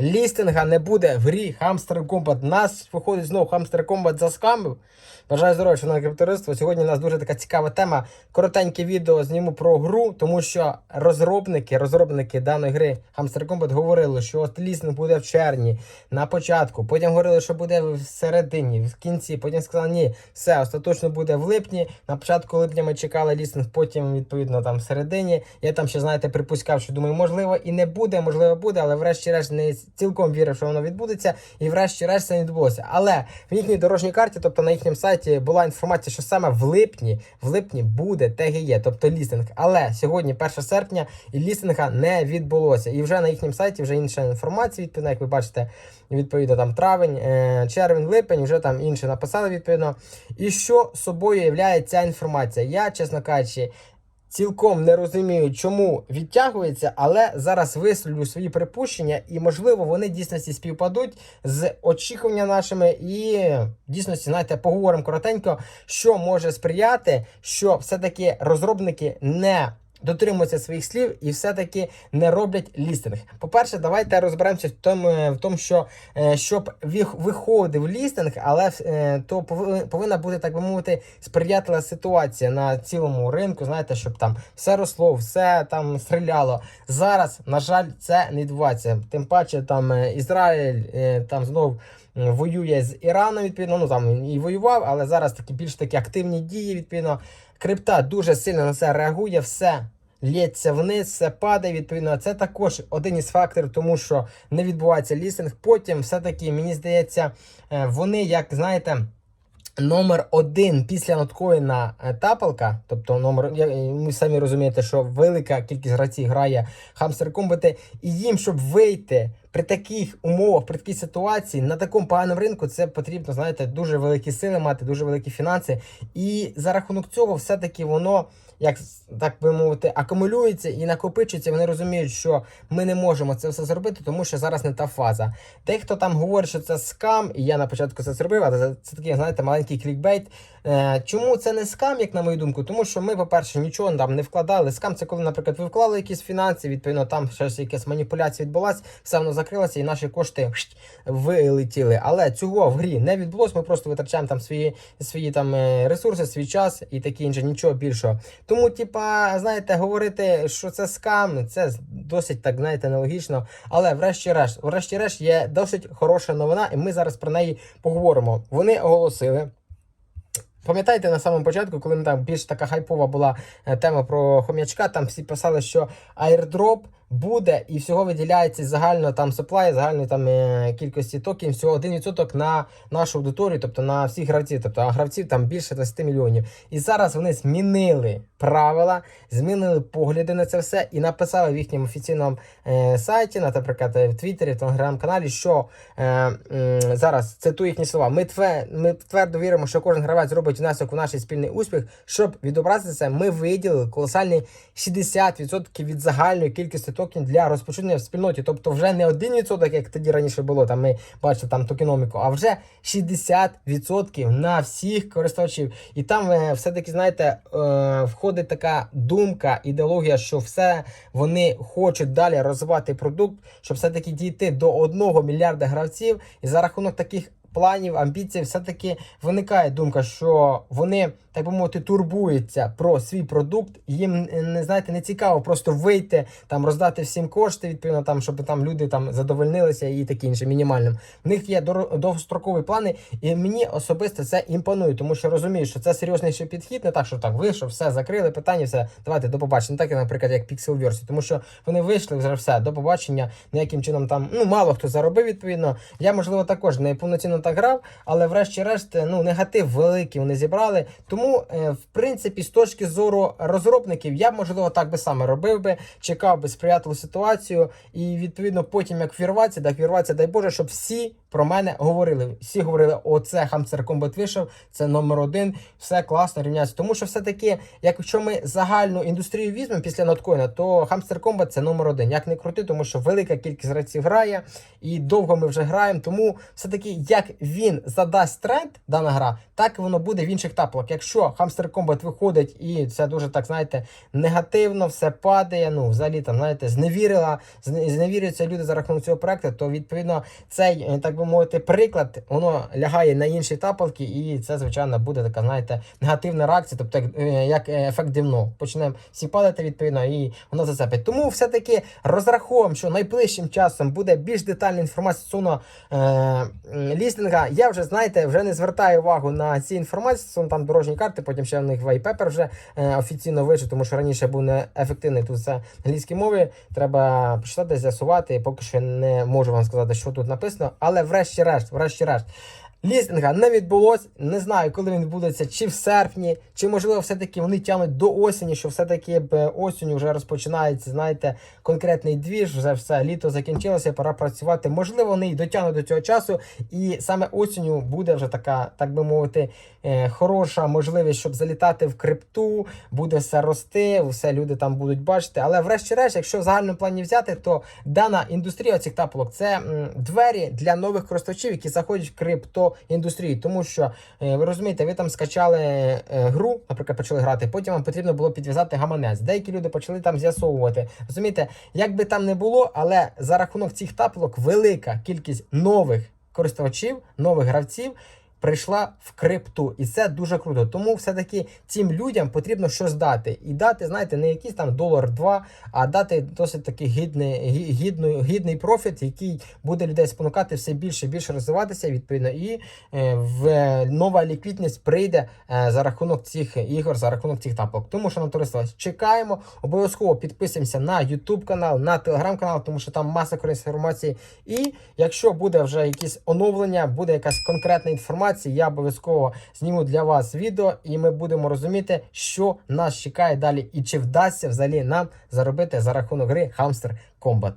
лістинга не буде в грі Hamster Combat. Нас виходить знову Hamster Combat заскамив. Бажаю здоров'я, шановне криптористство. Сьогодні у нас дуже така цікава тема. Коротеньке відео зніму про гру, тому що розробники, розробники даної гри Hamster Combat говорили, що от лістинг буде в червні, на початку. Потім говорили, що буде в середині, в кінці. Потім сказали, ні, все остаточно буде в липні. На початку липня ми чекали лістинг, потім відповідно там в середині. Я там ще знаєте припускав, що думаю, можливо і не буде, можливо буде, але врешті-решт не цілком вірив, що воно відбудеться, і врешті-решт це не відбулося. Але в їхній дорожній карті, тобто на їхньому сайті, була інформація, що саме в липні, в липні буде ТГЄ, тобто лістинг. Але сьогодні, 1 серпня, і лістинга не відбулося. І вже на їхньому сайті вже інша інформація, відповідно, як ви бачите, відповідно там травень, е, червень, липень, вже там інше написали відповідно. І що собою являє ця інформація? Я, чесно кажучи, цілком не розумію, чому відтягується, але зараз висловлю свої припущення, і можливо вони дійсності співпадуть з очікуваннями нашими. І дійсності, знаєте, поговоримо коротенько, що може сприяти, що все-таки розробники не. Дотримуються своїх слів і все-таки не роблять лістинг. По-перше, давайте розберемося в тому, в тому що е, щоб вих- виходив лістинг, але е, то пови- повинна бути, так би мовити, сприятлива ситуація на цілому ринку. Знаєте, щоб там все росло, все там стріляло. Зараз, на жаль, це не відбувається. Тим паче, там е, Ізраїль е, там знов. Воює з Іраном, відповідно, ну там і воював, але зараз такі більш такі активні дії. Відповідно, крипта дуже сильно на це реагує, все лється вниз, все падає. Відповідно, це також один із факторів, тому що не відбувається лістинг. Потім, все-таки, мені здається, е, вони, як знаєте. Номер один після ноткоїна е, тапалка, тобто номер, я- ми самі розумієте, що велика кількість гравців грає хамстер комбати, і їм, щоб вийти при таких умовах, при такій ситуації на такому поганому ринку, це потрібно, знаєте, дуже великі сили мати, дуже великі фінанси. І за рахунок цього, все-таки воно, як так би мовити, акумулюється і накопичується. Вони розуміють, що ми не можемо це все зробити, тому що зараз не та фаза. Дехто там говорить, що це скам, і я на початку це зробив, але це, такий, знаєте, маленький клікбейт. Е, чому це не скам, як на мою думку? Тому що ми, по-перше, нічого там не вкладали. Скам це коли, наприклад, ви вклали якісь фінанси, відповідно, там щось якась маніпуляція відбулася, все воно закрилося, і наші кошти вилетіли. Але цього в грі не відбулось. Ми просто витрачаємо там свої, свої там е, ресурси, свій час і таке інше, нічого більшого. Тому, типа, знаєте, говорити, що це скам, це досить так, знаєте, нелогічно. Але врешті-решт, врешті-решт є досить хороша новина, і ми зараз про неї поговоримо. Вони оголосили. Пам'ятаєте на самому початку, коли там більш така хайпова була е, тема про хом'ячка, там всі писали, що airdrop буде і всього виділяється з загального там supply, загальної там е, кількості токенів, всього 1% на нашу аудиторію, тобто на всіх гравців, тобто а гравців там більше 20 мільйонів. І зараз вони змінили правила, змінили погляди на це все і написали в їхньому офіційному е, сайті, наприклад, в Твіттері, в телеграм-каналі, що е, м, зараз цитую їхні слова. Ми, тве, ми твердо віримо, що кожен гравець зробить внесок у наш спільний успіх. Щоб відобразити це, ми виділили колосальні 60% від загальної кількості токенів для розпочинення в спільноті. Тобто вже не 1%, як тоді раніше було, там ми бачили там токеноміку, а вже 60% на всіх користувачів. І там е, все-таки, знаєте, е, входить така думка, ідеологія, що все вони хочуть далі розвивати продукт, щоб все-таки дійти до 1 мільярда гравців. І за рахунок таких планів, амбіцій, все-таки виникає думка, що вони, так би мовити, турбуються про свій продукт. Їм е, не знаєте, не цікаво просто вийти там, роздати всім кошти, відповідно, там, щоб там люди там задовольнилися і таке інше мінімальним. В них є довгострокові плани, і мені особисто це імпонує, тому що розумію, що це серйозний підхід, не так, що так вийшов, все закрили, питання, все, давайте до побачення. Не так, наприклад, як Pixelverse, тому що вони вийшли вже все до побачення, ніяким чином там ну мало хто заробив відповідно. Я можливо також не повноцінно так грав, але врешті-решт ну негатив великий вони зібрали. Тому, е, в принципі, з точки зору розробників, я б можливо так би саме робив би, чекав би сприятливу ситуацію, і відповідно потім як вірватися, так вірватися, дай Боже, щоб всі про мене говорили. Всі говорили, оце Hamster Combat вийшов, це номер один, все класно рівняється. Тому що все-таки, якщо ми загальну індустрію візьмемо після ноткоїна, то Hamster Combat це номер один. Як не крути, тому що велика кількість гравців грає і довго ми вже граємо. Тому все-таки, як він задасть тренд, дана гра, так воно буде в інших тапках. Якщо Hamster Combat виходить і це дуже так, знаєте, негативно, все падає. Ну, взагалі там, знаєте, зневірила, зне- зневірюються люди за рахунок цього проекту, то відповідно цей, е, так би мовити, приклад, воно лягає на інші тапалки, і це, звичайно, буде така, знаєте, негативна реакція, тобто як, е, е, ефект дивно. Почнемо всі падати відповідно, і воно зацепить. Тому все-таки розраховуємо, що найближчим часом буде більш детальна інформація стосовно е, лістинга. Я вже знаєте, вже не звертаю увагу на ці інформації стосовно там дорожні карти, потім ще в них вайпепер вже е, офіційно вийшов, тому що раніше був неефективний тут це англійській мові. Треба почитати, з'ясувати. Поки що не можу вам сказати, що тут написано, але врешті-решт, врешті-решт. Лістинга не відбулось. Не знаю, коли він відбудеться, чи в серпні, чи можливо, все-таки вони тягнуть до осені, що все-таки б осінню вже розпочинається, знаєте, конкретний двіж, вже все, літо закінчилося, пора працювати. Можливо, вони і дотягнуть до цього часу, і саме осінню буде вже така, так би мовити, е, хороша можливість, щоб залітати в крипту, буде все рости, все люди там будуть бачити. Але врешті-решт, якщо в загальному плані взяти, то дана індустрія цих тапалок це двері для нових користувачів, які заходять в криптоіндустрію. Тому що е, ви розумієте, ви там скачали е, гру, наприклад, почали грати. Потім вам потрібно було підв'язати гаманець. Деякі люди почали там з'ясовувати. Розумієте, як би там не було, але за рахунок цих таплок велика кількість нових користувачів, нових гравців. Прийшла в крипту, і це дуже круто. Тому все-таки цим людям потрібно щось дати. І дати, знаєте, не якийсь там долар два, а дати досить таки гідний, гідний, гідний профіт, який буде людей спонукати все більше і більше розвиватися, відповідно, і е, в нова ліквідність прийде е, за рахунок цих ігор, за рахунок цих тапок. Тому що на товариство чекаємо. Обов'язково підписуємося на YouTube канал, на Telegram канал, тому що там маса корисної інформації. І якщо буде вже якісь оновлення, буде якась конкретна інформація, я обов'язково зніму для вас відео, і ми будемо розуміти, що нас чекає далі, і чи вдасться взагалі нам заробити за рахунок гри Hamster Combat.